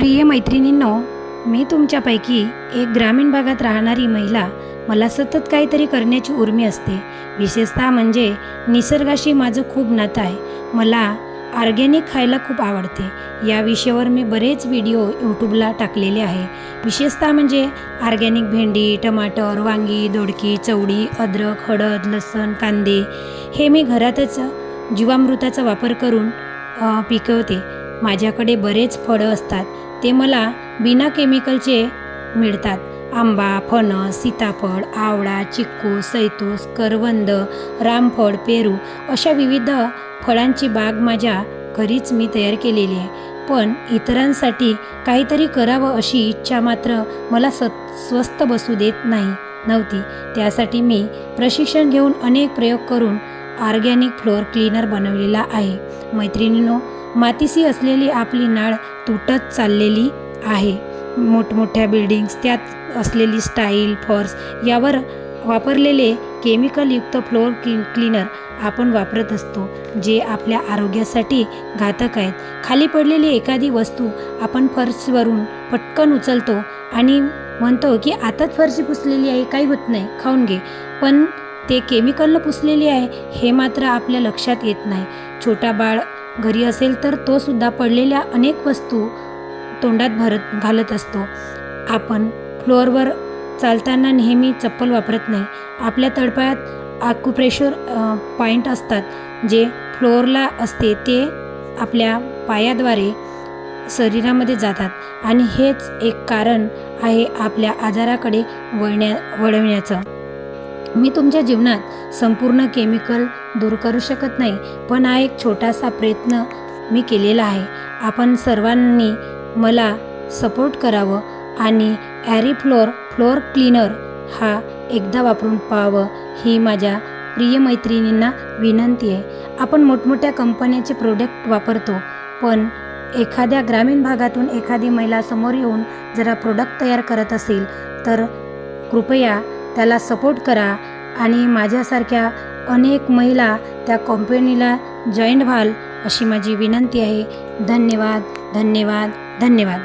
प्रिय मैत्रिणींनो मी तुमच्यापैकी एक ग्रामीण भागात राहणारी महिला मला सतत काहीतरी करण्याची उर्मी असते. विशेषतः म्हणजे निसर्गाशी माझं खूप नातं आहे. मला ऑर्गॅनिक खायला खूप आवडते. या विषयावर मी बरेच व्हिडिओ यूट्यूबला टाकलेले आहे. विशेषतः म्हणजे ऑर्गॅनिक भेंडी टमाटर वांगी दोडकी चवडी अद्रक हळद लसण कांदे हे मी घरातच जीवामृताचा वापर करून पिकवते. माझ्याकडे बरेच फळं असतात. ते मला बिना केमिकलचे मिळतात. आंबा फणस सीताफळ आवळा चिक्कू सैतूस करवंद रामफळ पेरू अशा विविध फळांची बाग माझ्या घरीच मी तयार केलेली आहे. पण इतरांसाठी काहीतरी करावं अशी इच्छा मात्र मला स स्वस्त बसू देत नाही नव्हती. त्यासाठी मी प्रशिक्षण घेऊन अनेक प्रयोग करून ऑर्गॅनिक फ्लोअर क्लीनर बनवलेला आहे. मैत्रिणींनो मातीशी असलेली आपली नाळ तुटत चाललेली आहे. मोठमोठ्या बिल्डिंग्स त्यात असलेली स्टाईल फॉर्स यावर वापरलेले केमिकलयुक्त फ्लोअर क्ली क्लीनर आपण वापरत असतो जे आपल्या आरोग्यासाठी घातक आहेत. खाली पडलेली एखादी वस्तू आपण फर्शवरून पटकन उचलतो आणि म्हणतो की आताच फरशी पुसलेली आहे काही होत नाही खाऊन घे. पण ते केमिकलनं पुसलेली आहे हे मात्र आपल्या लक्षात येत नाही. छोटा बाळ घरी असेल तर तो सुद्धा पडलेल्या अनेक वस्तू तोंडात भरत घालत असतो. आपण फ्लोअरवर चालताना नेहमी चप्पल वापरत नाही. आपल्या तळपायात आकुप्रेशर पॉईंट असतात जे फ्लोअरला असते ते आपल्या पायाद्वारे शरीरामध्ये जातात. आणि हेच एक कारण आहे आपल्या आजाराकडे वळण्या वळवण्याचं. मी तुमच्या जीवनात संपूर्ण केमिकल दूर करू शकत नाही पण हा एक छोटासा प्रयत्न मी केलेला आहे. आपण सर्वांनी मला सपोर्ट करावं आणि ॲरी फ्लोअर फ्लोअर क्लीनर हा एकदा वापरून पाहावं ही माझ्या प्रिय मैत्रिणींना विनंती आहे. आपण मोठमोठ्या कंपन्याचे प्रोडक्ट वापरतो पण एखाद्या ग्रामीण भागातून एखादी महिला समोर येऊन जरा प्रोडक्ट तयार करत असेल तर कृपया त्याला सपोर्ट करा आणि माझ्यासारख्या अनेक महिला त्या कंपनीला जॉईंट व्हाल अशी माझी विनंती आहे. धन्यवाद धन्यवाद धन्यवाद.